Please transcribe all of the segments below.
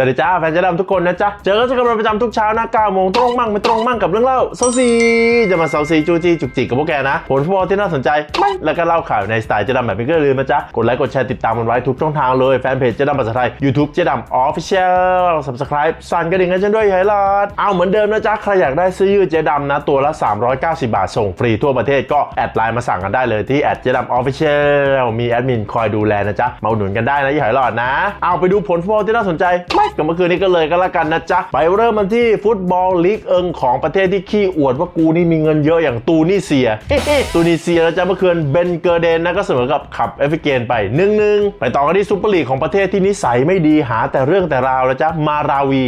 สวัสดีจ้าแฟนเจะดำทุกคนนะจ๊ะ เจอกันเป็นประจำทุกเช้านะ9โมงตรงมั่งไม่ตรงมั่งกับเรื่องเล่าเซาซีจะมาเซาซีจูจีจุกจิกกับพวกแกนะ ผลฟุตบอลที่น่าสนใจไม่แล้วก็เล่าข่าวในสไตล์เจะดำแบบนี้ก็อย่าลืมนะจ๊ะ กดไลค์กดแชร์ติดตามกันไว้ทุกช่องทางเลยแฟนเพจเจะดำภาษาไทย YouTube เจะดำออฟฟิเชียล Subscribe สั่นกระดิ่งกันฉันด้วยไฮไลท์เอาเหมือนเดิมนะจ๊ะใครอยากได้เสื้อยืดเจ๊ดำนะตัวละ 390 บาทส่งฟรีทั่วประเทศก็แอดไลน์มาสั่งกันได้เลยที่แอดเจ๊ดำออฟฟิเชียลมีแอดมินคอยดูแลนะจ๊ะมาอุดหนุนกันได้นะยี่หอยหลอดนะ เอาไปดูผลฟุตบอลที่น่าสนใจไม่กับเมื่อคืนนี้ก็เลยก็แล้วกันนะจ๊ะ ไปเริ่มมันที่ฟุตบอลลีกเอิงของประเทศที่ขี้อวดว่ากูนี่มีเงินเยอะอย่างตูนิเซีย ตูนิเซียนะจ๊ะเมื่อคืนเบนเกอร์เดนนะก็เสมอกับขับเอฟริเกนไป1นหนึ่งไปต่อกันที่ซุปเปอร์ลีกของประเทศที่นิสัยไม่ดีหาแต่เรื่องแต่ราวนะจ๊ะมาราวี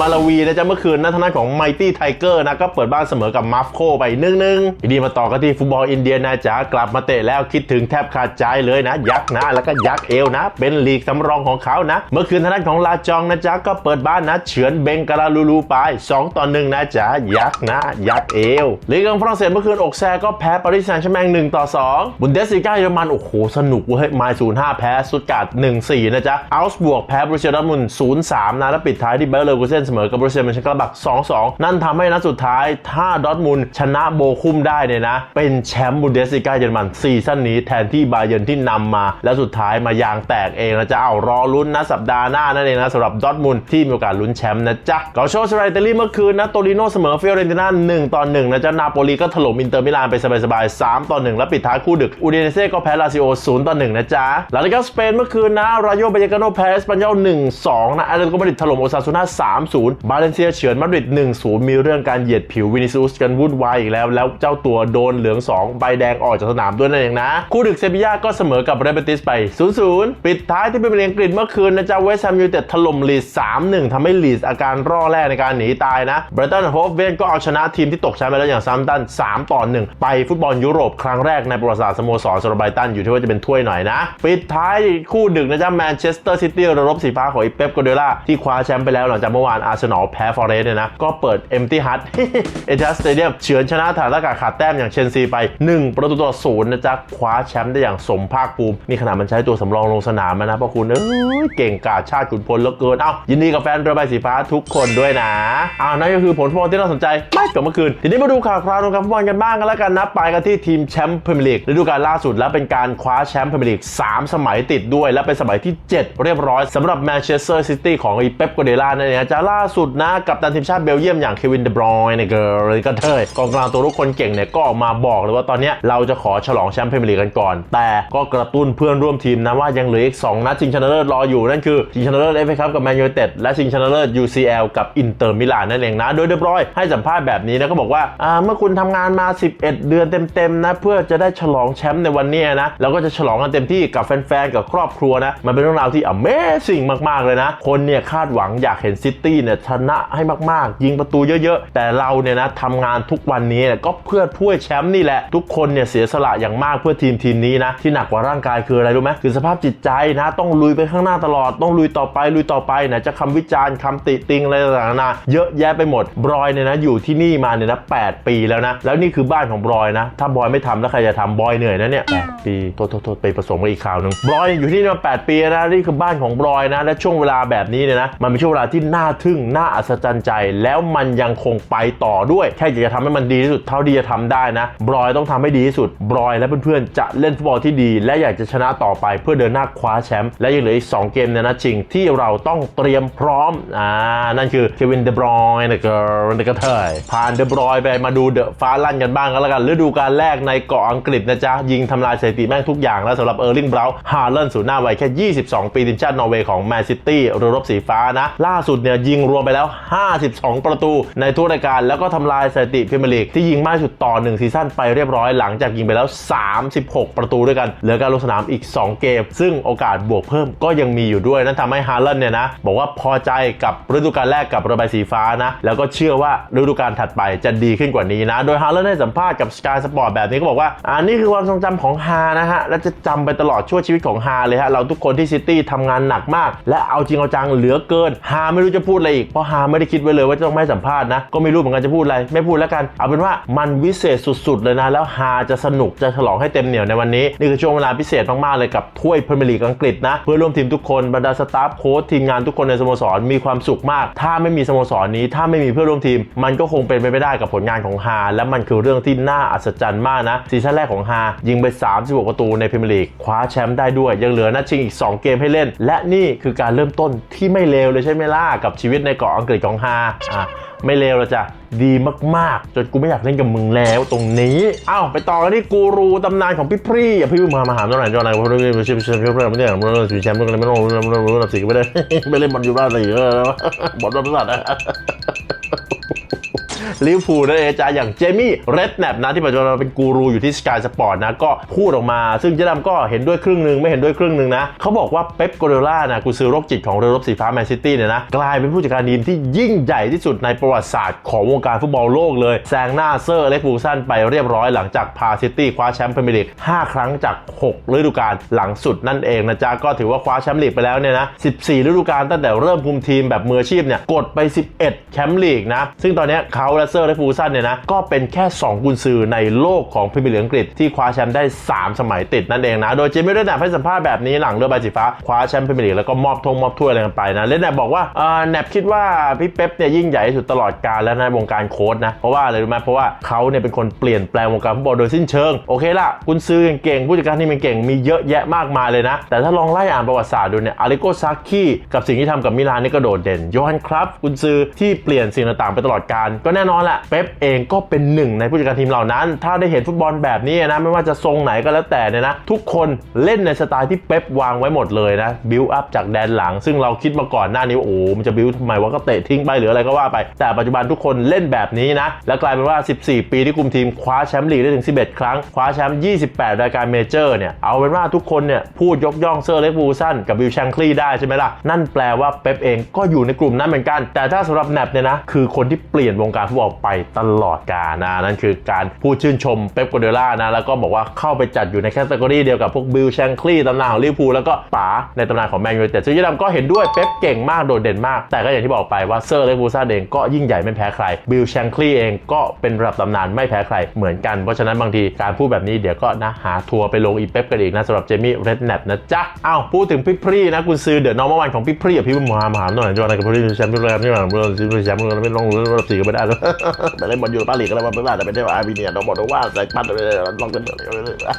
มาลาวีนะจ๊ะเมื่อคืนนะทางด้านของไมตี้ไทเกอร์นะก็เปิดบ้านเสมอกับมาฟโคไป1นหนึ่งดีมาต่อกันที่ฟุตบอลอินเดียนะจ๊ะกลับมาเตะแล้วคิดถึงแทบขาดใจเลยนะ ยักษ์นะ แล้วก็ยักษ์เอวนะ เป็นลีกสำรองของเขานะ เมื่อคืนทางด้านของลาจองนะจ๊ะก็เปิดบ้านนะเฉือนเบงกาลาลูลูไป 2 ต่อ 1 นะจ๊ะยักษ์นะ ยักษ์เอวลีกของฝรั่งเศสเมื่อคืนอกแซก็แพ้ปารีสแซงต์แชร์แมง1ต่อ 2 บุนเดสลีกาเยอรมัน โอ้โห สนุกเว้ยไมล์05แพ้สุดการ์ด1-4 นะจ๊ะอัลส์บวกแพ้บรูเซียดอร์มุนด์0-3นะแล้วปิดท้ายที่เบลเลอร์กูเซนเสมอกับบรูเซียมันเชนกลาบัก 2-2 นั่นทำให้นัดสุดท้ายถ้าดอร์ทมุนชนะโบคุมได้เนี่ยนะ เป็นแชมป์บุนเดสลีกาเยอรมันซีซั่นนี้แทนที่บาเยิร์นที่นำมา แล้วสุดท้ายมายางแตกเองนะจะเอารอลุ้นนะสัปดาห์หน้านั่นเองนะสำหรับับดอทมุนที่มีโอกาสลุ้นแชมป์นะจ๊ะเกาโชสไรเตอรี่เมื่อคืนนะโตริโนเสมอเฟยเรนติน่า1ต่อ1นะจ๊ะนาโปลีก็ถล่มอินเตอร์มิลานไปสบายๆ3ต่อ1แล้วปิดท้ายคู่ดึกอูเดเนเซ่ก็แพ้ลาซิโอ0ต่อ1นะจ๊ะลาลิกาสเปนเมื่อคืนนะรายโยเบเยกาโนแพ้สเปันยอล1-2นะอาร์เรนโกมาดริดถล่มโอซาซูน่า3-0บาเลนเซียเฉือนมาดริด1-0มีเรื่องการเหยียดผิววินิซูสกันวุ่นวายอีกแล้ว แล้วเจ้าตัวโดนเหลือง 2 ใบแดงออกจากสนามด้วยนั่นเองนะ คู่ดึกเซบียาก็เสมอกับเรเบติสไป 0-0 ปิดท้ายที่เป็นเรียงกฤษเมื่อคืนนะจ๊ะเวสต์แฮมยูไนเต็ดถล่มลีด3-1ทำให้ลีดอาการร่อแรกในการหนีตายนะเบรตันโฮฟเวนก็เอาชนะทีมที่ตกชั้นไปแล้วอย่างซัมตัน3ต่อ1ไปฟุตบอลยุโรปครั้งแรกในประวัติศาสตร์สโมสรสำหรับไบรตันอยู่ที่ว่าจะเป็นถ้วยหน่อยนะ ปิดท้ายคู่ดึกนะจ๊ะแมนเชสเตอร์ซิตี้ระรบสีฟ้าของอีเป๊ปโกเดล่าที่คว้าแชมป์ไปแล้วหลังจากเมื่อวานอาร์เซนอลแพ้ฟอร์เรสต์เนี่ยนะก็เปิดเอ็มตี้ฮัทเอเจสสเตเดียมเฉือนชนะฐานอากาศขาดแต้มอย่างเชนซีไป 1 ประตูต่อศูนย์นะจ๊ะคว้าแชมป์ได้อย่างสมภาคภูมินี่ขนาดมันใช้ตัวสำรองลงสนามนะเพราะคุณเอ้ยเก่งกาจชาติขุนพลเหลือเกินเอายินดีกับแฟนเรือใบสีฟ้าทุกคนด้วยนะเอานั่นก็คือผลฟุตบอลที่น่าสนใจไม่กับเมื่อคืน ทีนี้มาดูข่าวคราวของการฟุตบอลกันบ้างกันแล้วกันนะไปกันที่ทีมแชมป์พรีเมียร์ลีกฤดูกาลล่าสุดและเป็นการคว้าแชมป์พรีเมียร์ลีก3สมัยติดด้วย และเป็นสมัยที่ 7 เรียบร้อยสำหรับแมนเชสเตอร์ซิตี้ของอีเป๊ปโกเดล่านั่นเองจะล่าสุดนะกับตันทีมชาติเบลเยียมอย่างเควินเดบรอยน์เนี่ยเกิร์ลก็เทยกองกลางตัวรุกคนเก่งเนี่ยก็ออกมาบอกเลยว่าตอนนี้เราจะขอฉลองแชมป์พรีเมียร์ลีกกันก่อน แต่ก็กระตุ้นเพื่อนร่วมทีมนะว่ายังเหลืออีก2นัดชิงชนะเลิศรออยู่นั่นคือชิงชนะเลิศเอฟเอคัพกับแมนยูเต็ดและชิงชนะเลิศ UCL กับอินเตอร์มิลานนั่นเองนะ โดยเดบร้อยให้สัมภาษณ์แบบนี้นะก็บอกว่าเมื่อคุณทำงานมา 11 เดือนเต็มๆนะเพื่อจะได้ฉลองแชมป์ในวันนี้นะเราก็จะฉลองกันเต็มที่กับแฟนๆกับครอบครัวนะมันเป็นเรื่องราวที่ Amazing มากๆเลยนะ คนเนี่ยคาดหวังอยากเห็นซิตี้เนี่ยชนะให้มากๆ ยิงประตูเยอะๆ แต่เราเนี่ยนะทำงานทุกวันนี้นก็เพื่อถ้วยแชมป์นี่แหละทุกคนเนี่ยเสียสละอย่างมากเพื่อทีมทีมนี้นะที่หนักกว่าร่างกายคืออะไรรู้ไหมคือสภาพจิตใจนะต้องลุยไปข้างหน้าตลอดต้องลุยต่อไปลุยต่อไปนะจะคำวิจารณ์คำติติงอะไรต่างๆนานาเยอะแยะไปหมดบรอยเนี่ยนะอยู่ที่นี่มาเนี่ยนะ8ปีแล้วนะแล้วนี่คือบ้านของบรอยนะ ถ้าบอยไม่ทำแล้วใครจะทำบอยเหนื่อยนะเนี่ยแปดปีโทษโทษโทษไปผสมกับอีกข่าวหนึ่งบรอยอยู่ที่นี่มา8ปีแล้วนะนี่คือบ้านของบรอยนะ และช่วงเวลาแบบนี้เนี่ยนะมันเป็นช่วงเวลาที่น่าทึ่งน่าอัศจรรย์ใจ แล้วมันยังคงไปต่อด้วยแค่อยากจะทำให้มันดีที่สุดเท่าที่จะทำได้นะบรอยต้องทำให้ดีที่สุดบรอยและเพื่อนๆจะเล่นฟุตบอลที่ดี และอยากจะชนะต่อไปเพื่อเดินหน้าคว้าแชมป์และยังเหลืออีก2เกมในนัดชิงที่เราต้องเตรียมพร้อมอ่านั่นคือเควินเดบรอยน์นะเกิร์นะกระเทยผ่านเดบรอยน์ไปมาดูเดอะฟ้าลั่นกันบ้างกันแล้วกันฤดูกาลแรกในเกาะอังกฤษนะจ๊ะ ยิงทำลายสถิติแม่งทุกอย่างแล้วสำหรับเออร์ลิงเบราวน์ฮาเลนสูนหน้าวัยแค่ 22 ปีทีมชาตินอร์เวย์ของแมนซิตี้รือรบสีฟ้านะ ล่าสุดเนี่ยยิงรวมไปแล้ว 52 ประตูในทุกรายการแล้วก็ทำลายสถิติพรีเมียร์ลีกที่ยิงมากสุดต่อ 1 ซีซั่นไปเรียบร้อยหลังจากยิงไปแล้ว 36 ประตูด้วยกันเหลือการลงสนามอีก 2 เกม ซึ่งโอกาสบวกเพิ่มก็ยังมีอยู่ด้วยนั่นทำให้ฮาเลนเนี่ยนะบอกว่าพอใจกับฤดูกาลแรกกับระบายสีฟ้านะ แล้วก็เชื่อว่าฤดูกาลถัดไปจะดีขึ้นกว่านี้นะ โดยฮาเลนให้สัมภาษณ์กับ Sky Sport แบบนี้ก็บอกว่าอ่านี่คือความทรงจำของฮานะฮะ และจะจำไปตลอดชั่วชีวิตของฮาเลยฮะ เราทุกคนที่ซิตี้ทำงานหนักมาก และเอาจริงเอาจังเหลือเกินฮาไม่รู้จะพูดอะไรอีกเพราะฮาไม่ได้คิดไว้เลยว่าจะต้องไม่สัมภาษณ์นะก็ไม่รู้เหมือนกันจะพูดอะไรไม่พูดแล้วกัน เอาเป็นว่ามันวิเศษสุดๆเลยนะแล้วฮาจะสนุกจะฉลองให้เต็มเหนียวในวันนี้นี่คือช่วงเวลาพิเศษมากๆเลยกับถ้วยพรีเมียร์ลีกอังกฤษนะเพื่อร่วมทีมทุกคนบรรดาสตาฟโค้ชทีมงานทุกคนในสโมสรมีความสุขมาก ถ้าไม่มีสโมสรนี้ ถ้าไม่มีเพื่อนร่วมทีม มันก็คงเป็นไปไม่ได้กับผลงานของฮาและมันคือเรื่องที่น่าอัศจรรย์มากนะซีซั่นแรกของฮายิงไป 36 ประตูในพรีเมียร์ลีกคว้าแชมป์ได้ด้วยยังเหลือนัดชิงอีก 2 เกมให้เล่น และนี่คือการเริ่มต้นที่ไม่เลวเลยใช่ไหมล่ะกับชีวิตในเกาะอังกฤษของฮาอะ ไม่เลวละจ้ะดีมากๆ จนกูไม่อยากเล่นกับมึงแล้วตรงนี้เอ้าไปต่อกันที่กูรูตำนานของพี่พรี่อย่าพี่มามาหาหน่อยจอไหนเพราะไม่ไม่ใช่ไม่ใช่ไม่อนไม่ใช่ไม่ใช่แชมป์ไม่ได้ไม่ต้องไม่ต้องไม่ต้องไม่ต้องสิไม่ได้ไม่เล่นบอลอยู่บ้านสิบอลบอลบอลนะ ลิเวอร์พูลนั่นเองจ้าอย่างเจมี่เรดแนปนะที่ปัจจุบันเป็นกูรูอยู่ที่สกายสปอร์ตนะก็พูดออกมา ซึ่งเจ๊ดำก็เห็นด้วยครึ่งหนึ่งไม่เห็นด้วยครึ่งหนึ่งนะเขาบอกว่าเป๊ปโกเดล่านะกูซื้อโรคจิตของเรือรบสีฟ้าแมนซิตี้เนี่ยนะกลายเป็นผู้จัดการทีมที่ยิ่งใหญ่ที่สุดในประวัติศาสตร์ของวงการฟุตบอลโลกเลยแซงหน้าเซอร์เล็กฟูซันไปเรียบร้อยหลังจากพาซิตี้คว้าแชมป์พรีเมียร์ลีก5ครั้งจาก 6 ฤดูกาลหลังสุดนั่นเองนะจ๊ะก็ถือว่าคว้าแชมป์ลีกไปแล้วเนี่ยนะ 14 ฤดูกาลตั้งแต่เริ่มคุมทีมแบบมืออาชีพเนี่ยกดไป 11 แชมป์ลีกนะ ซึ่งตอนนี้เขาและเซอร์เล็กฟูซันเนี่ยนะก็เป็นแค่ 2 กุนซือในโลกของพรีเมียร์ลีกอังกฤษที่คว้าแชมป์ได้ 3 สมัยติดนั่นเองนะ โดยเจมี่เรดแนปให้สัมภาษณ์แบบนี้หลังเรือใบสีฟ้าคว้าแชมป์พรีเมียร์ลีกแล้วก็มอบธงมอบถ้วยอะไรกันไปนะเรดแนปบอกว่าเอ่อแนปคิดว่าพี่เป๊ปเนี่ยยิ่งใหญ่ที่สุดตลอดกาลแล้วในวงการโค้ชนะเพราะว่าอะไรรู้ไหมเพราะว่าเขาเนี่ยเป็นคนเปลี่ยนแปลงวงการฟุตบอลโดยสิ้นเชิงโอเคละกุนซือเก่งๆผู้จัดการทีมเก่งมีเยอะแยะมากมายเลยนะ แต่ถ้าลองไล่อ่านประวัติศาสตร์ดูเนี่ยอาริโกซากิกับสิ่งที่ทำกับมิลานนี่ก็โดดเด่นโยฮันครับกุนซือที่เปลี่ยนสิ่งต่างๆไปตลอดการก็แน่นอนแหละเป๊ปเองก็เป็นหนึ่งในผู้จัดการทีมเหล่านั้น ถ้าได้เห็นฟุตบอลแบบนี้นะไม่ว่าจะทรงไหนก็แล้วแต่เนี่ยนะ ทุกคนเล่นในสไตล์ที่เป๊ปวางไว้หมดเลยนะบิวอัพจากแดนหลัง ซึ่งเราคิดมาก่อนหน้านี้ว่าโอ้โหมันจะบิวทำไมว่าก็เตะทิ้งไปหรืออะไรก็ว่าไป แต่ปัจจุบันทุกคนเล่นแบบนี้นะ แล้วกลายเป็นว่า 14 ปีที่คุมทีมคว้าแชมป์ลีกได้ถึง 11 ครั้งคว้าแชมป์28 รายการเมเจอร์เนี่ยเอาเป็นว่าทุกคนเนี่ยพูดยกย่องเซอร์เล็กบูซันกับบิลแชงคลีได้ใช่ไหมล่ะนั่นแปลว่าเป๊ปเองก็อยู่ในกลุ่มนั้นเหมือนกัน แต่ถ้าสำหรับแนปเนี่ยนะคือคนที่เปลี่ยนวงการฟุตบอลไปตลอดกาลนะนั่นคือการพูดชื่นชมเป๊ปกัวเดล่านะแล้วก็บอกว่าเข้าไปจัดอยู่ในแคตตากรีเดียวกับพวกบิลแชงคลีตำนานของลิเวอร์พูลแล้วก็ป๋าในตำนานของแมนยูไนเต็ดซึ่งยี่ดำก็เห็นด้วยเป๊ปเก่งมากโดดเด่นมาก แต่ก็อย่างที่บอกไปว่าเซอร์เล็กบูซันเองก็ยิ่งใหญ่ไม่แพ้ใครบิลแชงคลีเองก็เป็นระดับตำนานไม่แพ้ใครเหมือนกันเพราะฉะนั้นบางทีการพูดแบบนี้เดี๋ยวก็นะหาทัวร์ไปลงอีเป๊ปกันอีกนะสำหรับเจมี่เรดแนปนะจ๊ะอ้าวพูดถึงพี่พรีนะคุณซื้อเดี๋ยวนอร์มวันของพี่พรีกับพี่มหามาหาหน่อยจอห์นกับพี่แชมป์พี่แรมนี่หว่าเรื่องแชมป์ไม่ลงระดับสี่ก็ไม่ได้แต่เล่นบอลยูโรปาลีกก็แล้วมันไม่ได้แต่เป็นได้ว่าอาร์บีเนียน้องบอกว่าใส่ปั้นไปลยลองกันเถอะ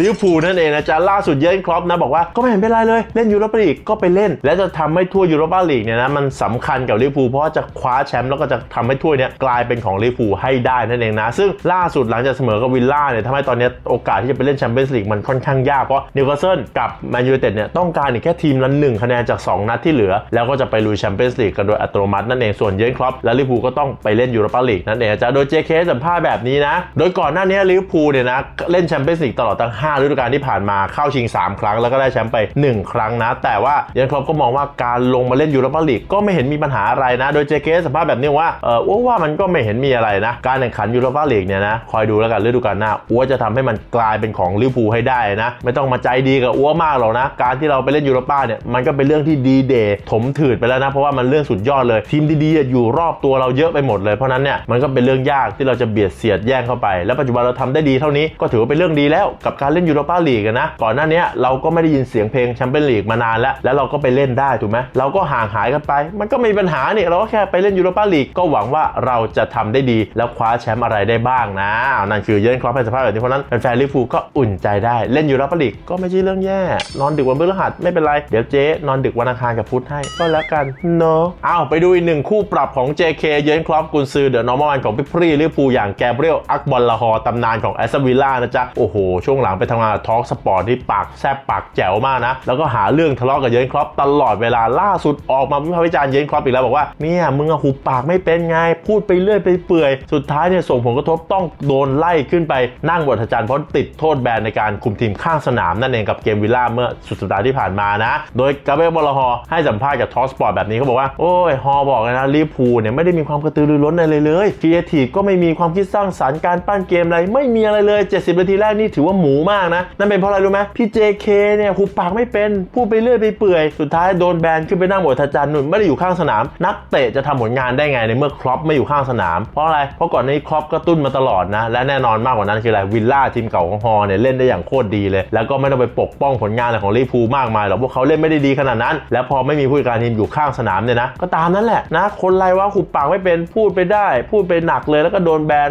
ลิเวอร์พูลนั่นเองนะจ๊ะล่าสุดเยนครอปนะบอกว่าก็ไม่เห็นเป็นไรเลยเล่นยูโรปาลีกก็ไปเล่น และจะทำให้ถ้วยูโรปาลีกเนี่ยนะมันสำคัญกับลิเวอร์พูลเพราะจะคว้าแชมป์แล้วก็จะทำให้ถ้วยเนี้ยกลายเป็นของลิเวอร์พูลให้ได้นั่นเองนะ ซึ่งล่าสุดหลังจากเสมอกับวิลล่าเนี่ยทำให้ตอนนี้โอกาสที่จะไปเล่นแชมเปี้ยนส์ลีกมันค่อนข้างยากเพราะนิวคาสเซิลกับแมนยูไนเต็ดเนี่ยต้องการอีกแค่ทีมละหนึ่งคะแนนจาก 2 นัดที่เหลือ แล้วก็จะไปลุยแชมเปี้ยนส์ลีกกันโดยอัตโนมัตินั่นเองส่วนเยนครอปและลิเวอร์พูลก็ต้องไปเล่นยูโรปาลีกนั่นเองจ้ะโดยเจคสัมภาษณ์แบบนี้นะ โดยก่อนหน้านี้ลิเวอร์พูลเนี่ยนะเล่นแชมเปี้ยนส์ลีกตลอดทั้ง5ฤดูกาลที่ผ่านมาเข้าชิง 3 ครั้ง แล้วก็ได้แชมป์ไป 1 ครั้งนะ แต่ว่าเยนครอปก็มองว่าการลงมาเล่นยูโรปาลีกก็ไม่เห็นมีปัญหาอะไรนะ โดยเจเคสัมภาษณ์แบบนี้ว่าเอออ้วว่ามันก็ไม่เห็นมีอะไรนะ การแข่งขันยูโรปาลีกเนี่ยนะคอยดูแล้วกันฤดูกาลหน้าอ้วจะทำให้มันกลายเป็นของลิเวอร์พูลให้ได้นะ ไม่ต้องมาใจดีกับอ้วมากหรอกนะ การที่เราไปเล่นยูโรปาเนี่ยมันก็เป็นเรื่องที่ดีเดย์ถมถืดไปแล้วนะเพราะว่ามันเรื่องสุดยอดเลยทีมดีๆอยู่รอบตัวเราเยอะไปหมดเลยเพราะนั้นเนี่ยมันก็เป็นเรื่องยากที่เราจะเบียดเสียดแย่งเข้าไป แล้วปัจจุบันเราทำได้ดีเท่านี้ก็ถือว่าเป็นเรื่องดีแล้วกับการเล่นยูโรปาลีกนะก่อนหน้านี้เราก็ไม่ได้ยินเสียงเพลงแชมเปี้ยนลีกมานานแล้ว แล้วเราก็ไปเล่นได้ถูกไหมเราก็ห่างหายกันไป มันก็ไม่มีปัญหาเนี่ยเราก็แค่ไปเล่นยูโรปาลีกก็หวังว่าเราจะทำได้ดี แล้วคว้าแชมป์อะไรได้บ้างนะนั่นคือเยอนครอปให้สภาพแบบนี้เพราะนั้นแฟนลิเวอร์พูก็อุ่นใจได้เล่นยูโรปาลีกก็ไม่ใช่เรื่องแย่ นอนดึกวันพฤหัสไม่เป็นไรเดี๋ยวเจ๊นอนดึกวันอังคารกับพุธให้ก็แล้วกันเนาะอ้าวไปดูอีกหนึ่งคู่ปรับของ JK เยนครอปกุนซือเดอะนอร์มวันของพี่พรีลิเวอร์พูอย่างแกเบรียลอักบอลลาฮอตำนานของแอสตันวิลล่านะจ๊ะโอ้โหชวงหลังไปทำงานทอล์กสปอร์ตที่ปากแซบปากแจ๋วมากนะ แล้วก็หาเรื่องทะเลาะกับเยนครอปตลอดเวลาล่าสุดออกมาวิพากษ์วิจารณ์เยนครอปอีกแล้วบอกว่าเนี่ยมึงอะหุบปากไม่เป็นไง พูดไปเรื่อยไปเปื่อย สุดท้ายเนี่ยส่งผลกระทบต้องโดนไล่ขึ้นไปนั่งบทอาจารย์เพราะติดโทษแบนในการคุมทีมข้างสนามนั่นเองกับเกมวิลล่าเมื่อสุดสัปดาห์ที่ผ่านมานะ โดยกาเบรียบอลฮอให้สัมภาษณ์กับทอสปอร์ตแบบนี้เขาบอกว่าโอ้ยฮอบอกเลยนะลิเวอร์พูลเนี่ยไม่ได้มีความกระตือรือร้นอะไรเลยครีเอทีฟก็ไม่มีความคิดสร้างสรรค์การปั้นเกมอะไรไม่มีอะไรเลย 70นาทีแรกนี่ถือว่าหมูมากนะ นั่นเป็นเพราะอะไรรู้ไหมพี่ JK เนี่ยหุบปากไม่เป็นพูดไปเรื่อยไปเปื่อย สุดท้ายโดนแบนขึ้นไปนั่งบนทัจันนุนไม่ได้อยู่ข้างสนาม นักเตะจะทำผลงานได้ไงในเมื่อครอปไม่อยู่ข้างสนามเพราะอะไร เพราะก่อนหนี้ครอปก็ตุ้นมาตลอดนะ และแน่นอนมากกว่านั้นคืออะไรวิลล่าทีมเก่าของฮอเนี่ยเล่นได้อย่างโคตรดีเลย แล้วก็ไม่ต้องไปปกป้องผลงานอะไรของลิเวอร์พูลมากมายหรอกพวกเขาเล่นไม่ได้ดีขนาดนั้น แล้วพอไม่มีผู้จัดการทีมอยู่ข้างสนามเนี่ยนะ ก็ตามนั้นแหละนะ คนไรว่าหุบปากไม่เป็นพูดไปได้ พูดไปหนักเลยแล้วก็โดนแบน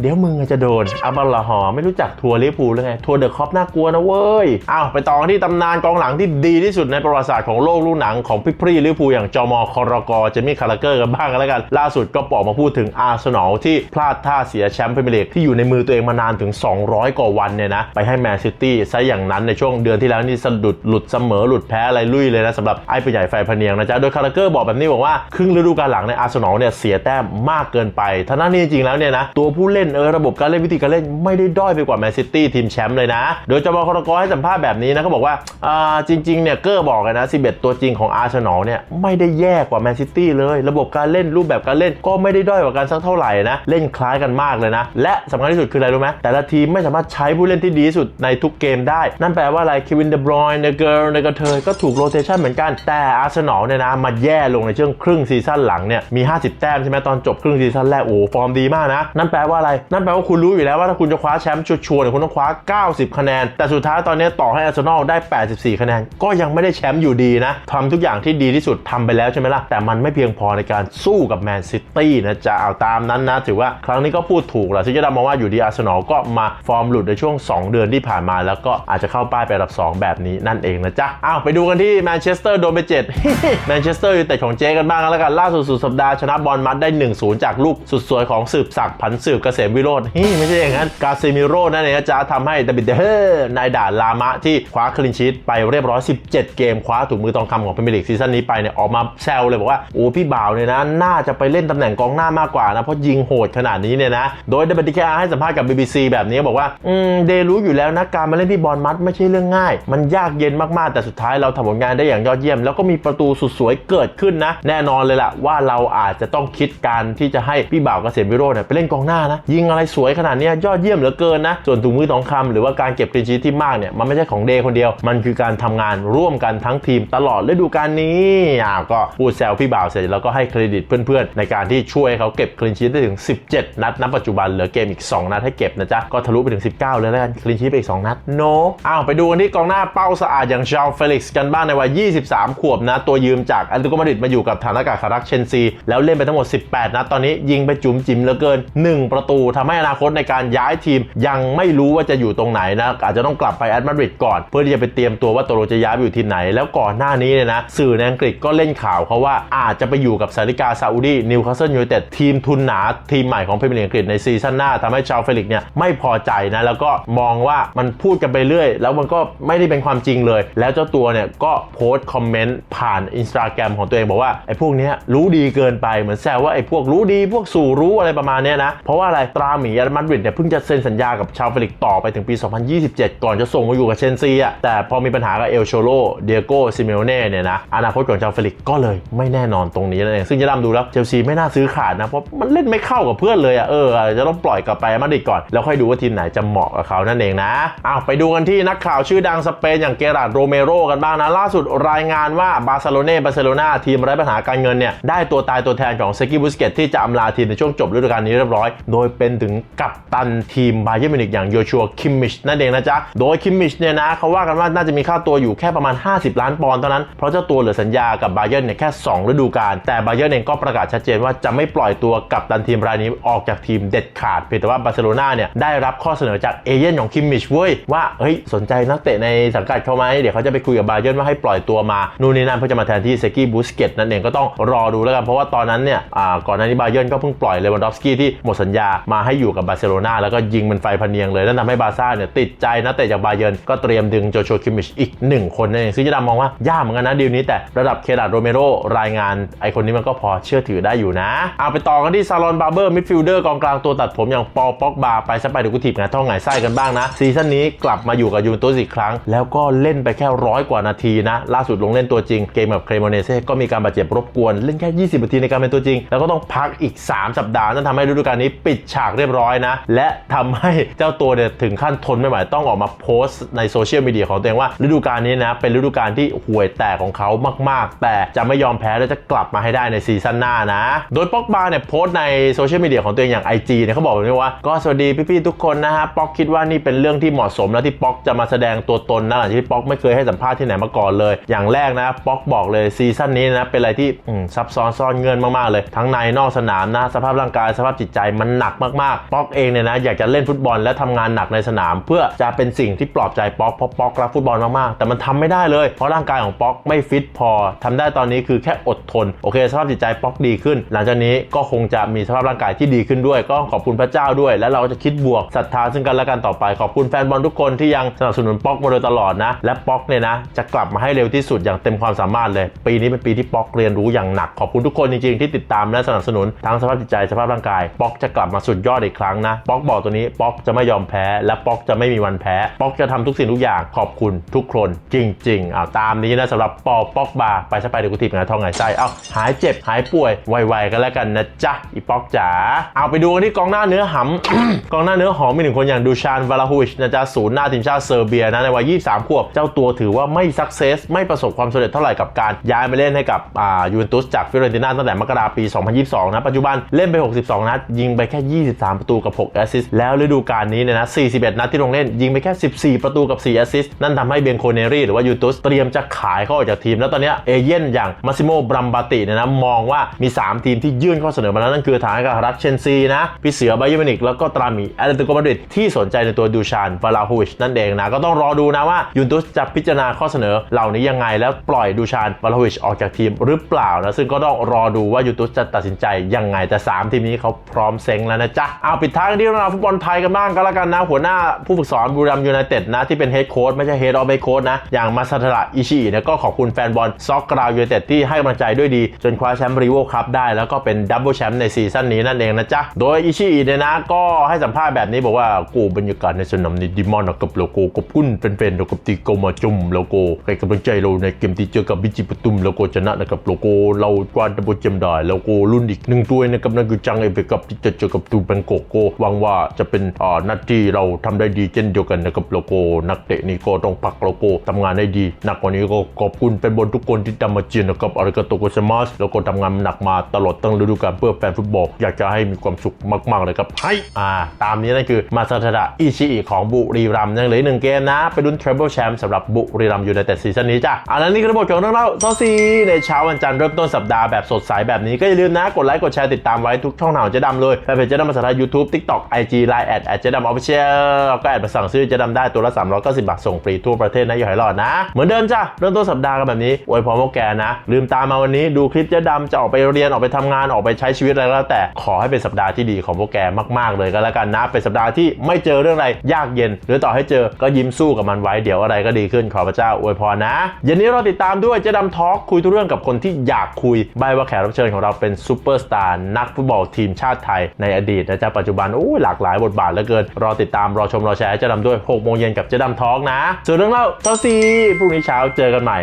เดี๋ยวมึงจะโดนอับดุลลาฮอไม่รู้จักทัวร์ลิเวอร์พูลหรือไง ทัวร์เดอะคอปน่ากลัวนะเว้ยอ้าวไปต่อกันที่ตำนานกองหลังที่ดีที่สุดในประวัติศาสตร์ของโลกลูกหนังของพิพรีลิเวอร์พูลอย่างจอมอคอรกอเจมี่คาราเกอร์กันบ้างกันแล้วกัน ล่าสุดก็ปอกมาพูดถึงอาร์เซนอลที่พลาดท่าเสียแชมป์พรีเมียร์ลีกที่อยู่ในมือตัวเองมานานถึง 200 กว่าวันเนี่ยนะไปให้แมนซิตี้ซะอย่างนั้นในช่วงเดือนที่แล้วนี่สะดุดหลุดเสมอหลุดแพ้อะไรลุยเลยนะสำหรับไอ้ผู้ใหญ่ไฟพเนียงนะจ๊ะโดยคาราเกอร์บอกแบบนี้บอกว่าครึ่งฤดูกาลหลังในอาร์เซนอลเนี่ยเสียแต้มมากเกินไปทั้งนั้นนี่จริงๆแล้วเนี่ยนะตัวผู้เล่นเออระบบการเล่นวิธีการเล่นไม่ได้ด้อยไปกว่าแมนซิตี้ทีมแชมป์เลยนะ โดยจอมอคอรกอให้สัมภาษณ์แบบนี้นะเขาบอกว่าอ่าจริงๆเนี่ยเกอร์บอกเลยนะ 11 ตัวจริงของอาร์เซนอลเนี่ยไม่ได้แย่กว่าแมนซิตี้เลย ระบบการเล่นรูปแบบการเล่นก็ไม่ได้ด้อยกว่ากันสักเท่าไหร่นะ เล่นคล้ายกันมากเลยนะ และสำคัญที่สุดคืออะไรรู้ไหมแต่ละทีมไม่สามารถใช้ผู้เล่นที่ดีที่สุดในทุกเกมได้ นั่นแปลว่าอะไรเควินเดบรอยน์เนเกอร์เนเกอร์เทยก็ถูกโรเตชันเหมือนกันแต่อาร์เซนอลเนี่ยนะมาแย่ลงในช่วงครึ่งซีซั่นหลังเนี่ยมี 50 แต้มใช่ไหมตอนจบครึ่งซีซั่นแรกโอ้ฟอร์มดีมากนะนั่นแปลว่าอะไรนั่นแปลว่าคุณรู้อยู่แล้วว่าถ้าคุณจะคว้าแชมป์ชัวร์ๆเนี่ยคุณต้องคว้า 90 คะแนน แต่สุดท้ายตอนนี้ต่อให้อาร์เซนอลได้ 84 คะแนน ก็ยังไม่ได้แชมป์อยู่ดีนะทำทุกอย่างที่ดีที่สุดทำไปแล้วใช่ไหมล่ะ แต่มันไม่เพียงพอในการสู้กับแมนซิตี้นะจะเอาตามนั้นนะ ถือว่าครั้งนี้ก็พูดถูกแหละที่จะดามองว่าอยู่ดีอาร์เซนอลก็มาฟอร์มหลุดในช่วง 2 เดือนที่ผ่านมา แล้วก็อาจจะเข้าป้ายไปอันดับ 2 แบบนี้นั่นเองนะจ๊ะอ้าวไปดูกันที่แมนเชสเตอร์โดนไป7แมนเชสเตอร์อยูไนเต็ดของเจกันบ้างแล้วกันล่าสุดสุดสัปดาห์ชนะบอลมัดได้ 1-0 จากลูกสุดสวยของสืบศักดิ์ผันสืบเกษมวิโรธเฮ้ไม่ใช่อย่างนั้นกาเซมิโร่นั่นเองนะจ๊ะทำให้ดบิดเดเฮอร์นายด่านลามะที่คว้าคลินชีตไปเรียบร้อย 17 เกมคว้าถุงมือทองคำของพรีเมียร์ลีกซีซั่นนี้ไปเนี่ยออกมาแซวเลยบอกว่าโอ้พี่บ่าวเนี่ยนะน่าจะไปเล่นตำแหน่งกองหน้ามากกว่านะเพราะยิงโหดขนาดนี้เนี่ยนะโดยดับเบิลดีแคให้สัมภาษณ์กับ BBC แบบนี้บอกว่าอืมเดรู้อยู่แล้วนะการมาเล่นที่บอลมัดไม่ใช่เรื่องง่าย มันยากเย็นมากๆ แต่สุดท้ายเราทำผลงานได้อย่างยอดเยี่ยม แล้วก็มีประตูสุดสวยเกิดขึ้นนะ แน่นอนเลยล่ะว่าเราอาจจะต้องคิดการที่จะให้พี่บ่าวเกษมวิโรจน์เนี่ยไปเล่นกองหน้านะยิงอะไรสวยขนาดนี้ยยอดเยี่ยมเหลือเกินนะส่วนถุงมือทองคำหรือว่าการเก็บคลีนชีทที่มากเนี่ยมันไม่ใช่ของเดย์คนเดียว มันคือการทำงานร่วมกันทั้งทีมตลอดฤดูกาลนี้อ่าก็พูดแซวพี่บ่าวเสร็จแล้วก็ให้เครดิตเพื่อนๆ ในการที่ช่วยเขาเก็บคลีนชีทได้ถึง 17 นัดณปัจจุบันเหลือเกมอีก 2 นัดให้เก็บนะจ๊ะ ก็ทะลุไปถึง 19 เลยแล้วกันคลีนชีทไปอีก 2 นัดโนอ้าวไปดูกันที่กองหน้าเป้าสะอาดอย่างชาลเฟลิกซ์กันบ้างในวัย 23 ขวบนะ ตัวยืมจากอันตุกมาดริดมาอยู่กับฐานอากาศคารักเชนซี แล้วเล่นไปทั้งหมด 18 นัดตอนนี้ยิงไปจุ๋มจิ๋มเหลือเกิน 1 ประตูทำให้อนาคตในการย้ายทีมยังไม่รูู้้ว่าจะอยู่ตรงไหนนะอาจจะต้องกลับไปแอตมาดริดก่อน เพื่อที่จะไปเตรียมตัวว่าตกลงจะย้ายไปอยู่ทีมไหน แล้วก่อนหน้านี้เนี่ยนะสื่อในอังกฤษก็เล่นข่าวเขาว่าอาจจะไปอยู่กับซาริกาซาอุดีนิวคาสเซิลยูไนเต็ดทีมทุนหนาทีมใหม่ของพรีเมียร์ลีกอังกฤษในซีซั่นหน้าทำให้ชาวเฟลิกเนี่ยไม่พอใจนะแล้วก็มองว่ามันพูดกันไปเรื่อย แล้วมันก็ไม่ได้เป็นความจริงเลย แล้วเจ้าตัวเนี่ยก็โพสต์คอมเมนต์ผ่านอินสตาแกรมของตัวเองบอกว่าไอ้พวกเนี้ยรู้ดีเกินไปเหมือนแซวว่าไอ้พวกรู้ดีพวกสู่รู้อะไรประมาณเนี้ยนะเพราะว่าอะไรตราหมีอาร์มาดริดเนี่ยเพิ่งจะเซ็นสัญญากับชาวเฟลิกต่อไปถึงปี 2027 ก่อนจะส่งมาอยู่กับเชนซีอะแต่พอมีปัญหากับเอลโชโลเดียโกซิเมโอเน่เนี่ยนะอนาคตของชาวเฟลิกก็เลยไม่แน่นอนตรงนี้นั่นเองซึ่งจะดำดูแล้วเชลซีไม่น่าซื้อขาดนะเพราะมันเล่นไม่เข้ากับเพื่อนเลยอะเออจะต้องปล่อยกลับไปมาดริดก่อน แล้วค่อยดูว่าทีมไหนจะเหมาะกับเขานั่นเองนะอ้าวไปดูกันที่นักข่าวชื่อดังสเปนอย่างเกราดโรเมโรกันบ้างนะล่าสุดรายงานว่าบาร์เซโลนาบาร์เซโลนาทีมไร้ปัญหาการเงินเนี่ยได้ตัวตายตัวแทนของเซกิบุสเกตที่จะอำลาทีมในช่วงจบฤดูกาลนี้เรียบร้อย โดยเป็นถึงกัปตันทีมบาเยอร์มิวนิกอย่างโยชัวคิมมิชนั่นเองนะจ๊ะ โดยคิมมิชเนี่ยนะเขาว่ากันว่าน่าจะมีค่าตัวอยู่แค่ประมาณ 50 ล้านปอนด์เท่านั้น เพราะเจ้าตัวเหลือสัญญากับบาเยอร์เนี่ยแค่ 2 ฤดูกาลแต่บาเยอร์เองก็ประกาศชัดเจนว่าจะไม่ปล่อยตัวกัปตันทีมรายนี้ออกจากทีมเด็ดขาดเพียงแต่ว่าบาร์เซโลนาเนี่ยได้รับข้อเสนอจากเอเย่นของคิมมิชเว้ยว่าเฮ้ยสนใจนักเตะในสังกัดเขาไหมเดี๋ยวเขาจะไปคุยกับบาเยอร์ว่าให้ปล่อยตัวมานู่นนี่นั่นเพื่อจะมาแทนที่เซกี้บูสเกตนั่นเองก็ต้องรอดูแล้วกันเพราะว่าตอนนั้นเนี่ยก่อนหน้านี้บาเยอร์ก็เพิ่งปล่อยเลวันดอฟสกี้ที่หมดสัญญามาให้อยู่กับบาร์เซโลนาแล้วก็ยิงเป็นไฟพะเนียงเลยนั่นทำให้บาร์ซ่าเนี่ยติดใจนักเตะจากบาเยอร์ก็เตรียมดึงโจชัวคิมมิชอีกหนึ่งคนนั่นเองซึ่งจะดามองว่ายากเหมือนกันนะดีลนี้แต่ระดับเคดาโรเมโรรายงานไอคนนี้มันก็พอเชื่อถือได้อยู่นะ เอาไปต่อกันที่ซาลอนบาร์เบอร์มิดฟิลเดอร์กองกลางตัวตัดผมอย่างปอป็อกบาไปซะไปเดูกูถีบงานท่องไงไส้กันบ้างนะ ซีซั่นนี้กลับมาอยู่กับยูเวนตุสอีกครั้ง แล้วก็เล่นไปแค่ร้อยกว่านาทีนะ ล่าสุดลงเล่นตัวจริงเกมกับเครโมเนเซ่ก็มีการบาดเจ็บรบกวน เล่นแค่ 20 นาทีในการเป็นตัวจริง แล้วก็ต้องพักอีก 3 สัปดาห์นั่นทำให้ฤดูกาลนี้ปิดฉากเรียบร้อยนะ และทำให้เจ้าตัวเนี่ยเนี่ยถึงขั้นทนไม่ไหวต้องออกมาโพสต์ในโซเชียลมีเดียของตัวเองว่าฤดูกาลนี้นะเป็นฤดูกาลที่ห่วยแตกของเขามาก ๆ แต่จะไม่ยอมแพ้และจะกลับมาให้ได้ในซีซั่นหน้านะ โดยป๊อกบาเนี่ยโพสต์ในโซเชียลมีเดียของตัวเองอย่าง IG เนี่ยเขาบอกแบบนี้ว่าก็สวัสดีพี่ๆทุกคนนะฮะป๊อกคิดว่านี่เป็นเรื่องที่เหมาะสมแล้วที่ป๊อกจะมาแสดงตัวตนนะหลังจากที่ป๊อกไม่เคยให้สัมภาษณ์ที่ไหนมาก่อนเลย อย่างแรกนะป๊อกบอกเลยซีซั่นนี้นะเป็นอะไรที่ซับซ้อนซ่อนเงินมากๆเลย ทั้งในนอกสนามนะสภาพร่างกายสภาพจิตใจมันหนักมากๆ ป๊อกเองเนี่ยนะอยากจะเล่นฟุตบอลและทำงานหนักในสนาม เพื่อจะเป็นสิ่งที่ปลอบใจป๊อกเพราะป๊อกรักฟุตบอลมากๆแต่มันทำไม่ได้เลย เพราะร่างกายของป๊อกไม่ฟิตพอทำได้ตอนนี้คือแค่อดทนโอเคสภาพจิตใจป๊อกดีขึ้น หลังจากนี้ก็คงจะมีสภาพร่างกายที่ดีขึ้นด้วย ก็ขอบคุณพระเจ้าด้วย และเราจะคิดบวกศรัทธาซึ่งกันและกันต่อไปขอบคุณแฟนบอลทุกคนที่ยังสนับสนุนป๊อกมาโดยตลอดนะ และป๊อกเนี่ยนะ จะกลับมาให้เร็วที่สุดอย่างเต็มความสามารถเลย ปีนี้เป็นปีที่ป๊อกเรียนรู้อย่างหนัก ขอบคุณทุกคนจริงๆที่ติดตามและสนับสนุนทั้งสภาพจิตใจสภาพร่างกายป๊อกจะกลับมาสุดยอดอีกครั้งนะป๊อกบอกตัวนี้ป๊อกจะไม่ยอมแพ้ และป๊อกจะไม่มีวันแพ้ ป๊อกจะทำทุกสิ่งทุกอย่างขอบคุณทุกคนจริงๆอ่าตามนี้นะสำหรับปอป๊อกบาไปสไปเดกูทีมงานทองไงไส้เอาหายเจ็บหายป่วยไวๆกันแล้วกันนะจ๊ะอีป๊อกจ๋าเอาไปดูกันที่กองหน้าเนื้อหำกองหน้าเนื้อหอมมีหนึ่งคนอย่างดูชานวาลาฮูวิชนะจ๊ะศูนย์หน้าทีมชาติเซอร์เบียนะในวัย 23 ขวบ เจ้าตัวถือว่าไม่สักเซสไม่ประสบความสำเร็จเท่าไหร่กับการย้ายไปเล่นให้กับอ่ายูเวนตุสจากฟิโรเรนติน่าตั้งแต่มกราปี 2022 นะ ปัจจุบันเล่นไป 62 นัด ยิงไปแค่ 23 ประตูกับ 6 แอสซิสต์แล้วฤดูกาลนี้เนี่ยนะ41 นัดที่ลงเล่น ยิงไปแค่ 14 ประตูกับ 4 แอสซิสต์นั่นทำให้เบนโคเนรี่หรือว่ายูตุสเตรียมจะขายเขาออกจากทีม แล้วตอนนี้เอเย่นอย่างมาซิโมบรัมบาติเนี่ยนะมองว่ามี 3 ทีมที่ยื่นข้อเสนอมาแล้วนั่นคือทางกับรักเชนซีนะพี่เสือไบเยอร์มินิกแล้วก็ตรามีแอตเลติโกมาดริดที่สนใจในตัวดูชานวาลาฮูวิชนั่นเองนะก็ต้องรอดูนะว่ายูตุสจะพิจารณาข้อเสนอเหล่านี้ยังไงแล้วปล่อยดูชานวาลาฮูวิชออกจากทีมหรือเปล่านะซึ่งก็ต้องรอดูว่ายูตุสจะตัดสินใจยังไงแต่ 3 ทีมนี้เขาพร้อมเซ็งแล้วนะจ๊ะเอาปิดท้ายกันที่เรื่องราวฟุตบอลไทยกันบ้างก็แล้วกันนะหัวหน้าผู้ฝึกสอนบุรีรัมยูไนเต็ดนะที่เป็นเฮดโค้ชไม่ใช่เฮดออฟเฮดโค้ชนะ อย่างมาซาทาระอิชิเนี่ยก็ขอบคุณแฟนบอลซอกกราวยูไนเต็ดที่ให้กำลังใจด้วยดี จนคว้าแชมป์รีโวคัพได้ แล้วก็เป็นดับเบิลแชมป์ในซีซั่นนี้นั่นเองนะจ๊ะ โดยอิชิเนี่ยนะก็ให้สัมภาษณ์แบบนี้บอกว่ากูบรรยากาศในสนามนี้ดีมากนะกับโลโก้กับกุ้นเป็นๆเรากับตีโกมาจุ่มโลโก้ให้กำลังใจเราในเกมที่เจอกับบิจิปตุมโลโก้ชนะนะครับโลโก้เรากวาดดับเบิลแชมป์ได้โลโก้รุ่นอีกหนึ่งตัวนะครับนั่นคือจังเอเปกับที่จะเจอกับตูเป็นโกโก้หวังว่าจะเป็นอ่านัดที่เราทำได้ดีเช่นเดียวกันนะครับโลโก้นักเตะนี่ก็ต้องพักโลโก้ทำงานได้ดีหนักกว่านี้ก็ขอบคุณเป็นบอลทุกคนที่ทำมาเชียร์นะครับอาริกาโตโกเซมัสแล้วก็ทำงานหนักมาตลอดตั้งฤดูกาลเพื่อแฟนฟุตบอลอยากจะให้มีความสุขมากๆเลยครับให้อ่าตามนี้นั่นคือมาซาทาระอิชิอิของบุรีรัมย์ยังเหลืออกหนึ่งเกมนะ ไปลุ้นทริปเปิลแชมป์สำหรับบุรีรัมย์ยูไนเต็ดซีซั่นนี้จ้ะอันนั้นนี่คือทั้งหมดของเรื่องเล่าซอซีในเช้าวันจันทร์เริ่มต้นสัปดาห์แบบสดใสแบบนี้ก็อย่าลืมนะกดไลค์กดแชร์ติดตามไว้ทุกช่องทางของเจ๊ดำเลยแฟนเพจเจ๊ดำภาษาไทยยูทูบทิกตอกไอจีไลน์แอดแอดเจ๊ดำออฟฟิเชียลก็แอดมาสั่งซื้อเจ๊ดำได้ตัวละ 390 บาทส่งฟรีทั่วประเทศนะอย่าให้รอดนะ เหมือนเดิมจ้ะเริ่มต้นสัปดาห์กันแบบนี้อวยพรพวกแกนะ ลืมตามมาวันนี้ดูคลิปเจ๊ดำจะออกไปเรียนออกไปทำงานออกไปใช้ชีวิตอะไรก็แล้วแต่ขอให้เป็นสัปดาห์ที่ดีของพวกแกมากๆเลยก็แล้วกันนะเป็นสัปดาห์ที่ไม่เจอเรื่องอะไรยากเย็น หรือต่อให้เจอก็ยิ้มสู้กับมันไว้เดี๋ยวอะไรก็ดีขึ้นขอพระเจ้าอวยพรนะเย็นนี้เราติดตามด้วยเจ๊ดำทอล์กคุยทุกเรื่องกับคนที่อยากคุยใบว่าแขกรับเชิญของเราเป็นซูเปอร์สตาร์นักฟุตบอลทีมชาติไทยในอดีตนะจ๊ะปัจจุบันโอ้ยหลากหลายบทบาทเหลือเกินรอติดตามรอชมรอแชร์เจ๊ดำด้วย6โมงเย็นกับเจ๊ดำทอล์กนะ ส่วนเรื่องเล่าเจ้าซีพรุ่งนี้เช้าเจอกันใหม่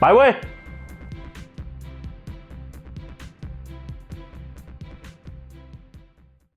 ไปเว้ย